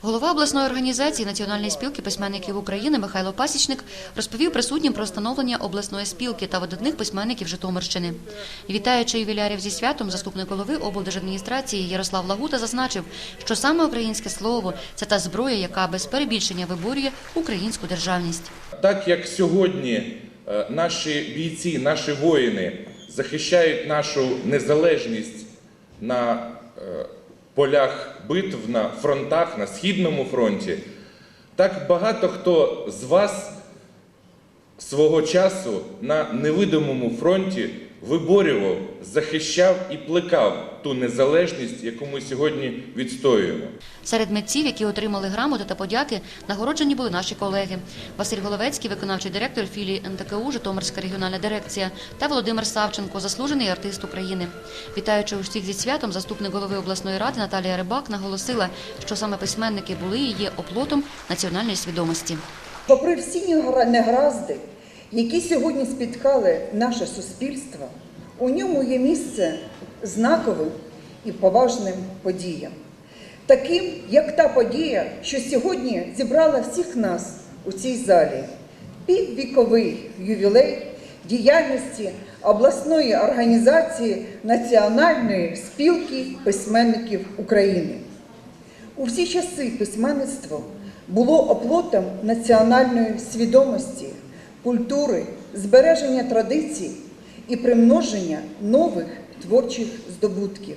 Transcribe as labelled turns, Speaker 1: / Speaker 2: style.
Speaker 1: Голова обласної організації Національної спілки письменників України Михайло Пасічник розповів присутнім про становлення обласної спілки та видатних письменників Житомирщини. Вітаючи ювілярів зі святом, заступник голови облдержадміністрації Ярослав Лагута зазначив, що саме українське слово це та зброя, яка без перебільшення виборює українську державність.
Speaker 2: Так як сьогодні е, наші бійці, наші воїни захищають нашу незалежність на е, полях битв, на фронтах, на східному фронті, так багато хто з вас свого часу на невидимому фронті виборював, захищав і плекав ту незалежність, яку ми сьогодні відстоюємо.
Speaker 1: Серед митців, які отримали грамоти та подяки, нагороджені були наші колеги Василь Головецький, виконавчий директор філії НТКУ Житомирська регіональна дирекція та Володимир Савченко, заслужений артист України. Вітаючи усіх зі святом, заступник голови обласної ради Наталія Рибак наголосила, що саме письменники були і є оплотом національної свідомості.
Speaker 3: Попри всі негара- негаразди, які сьогодні спіткали наше суспільство, у ньому є місце знаковим і поважним подіям, таким, як та подія, що сьогодні зібрала всіх нас у цій залі. Піввіковий ювілей діяльності обласної організації Національної спілки письменників України. У всі часи письменництво було оплотом національної свідомості, культури, збереження традицій і примноження нових творчих здобутків.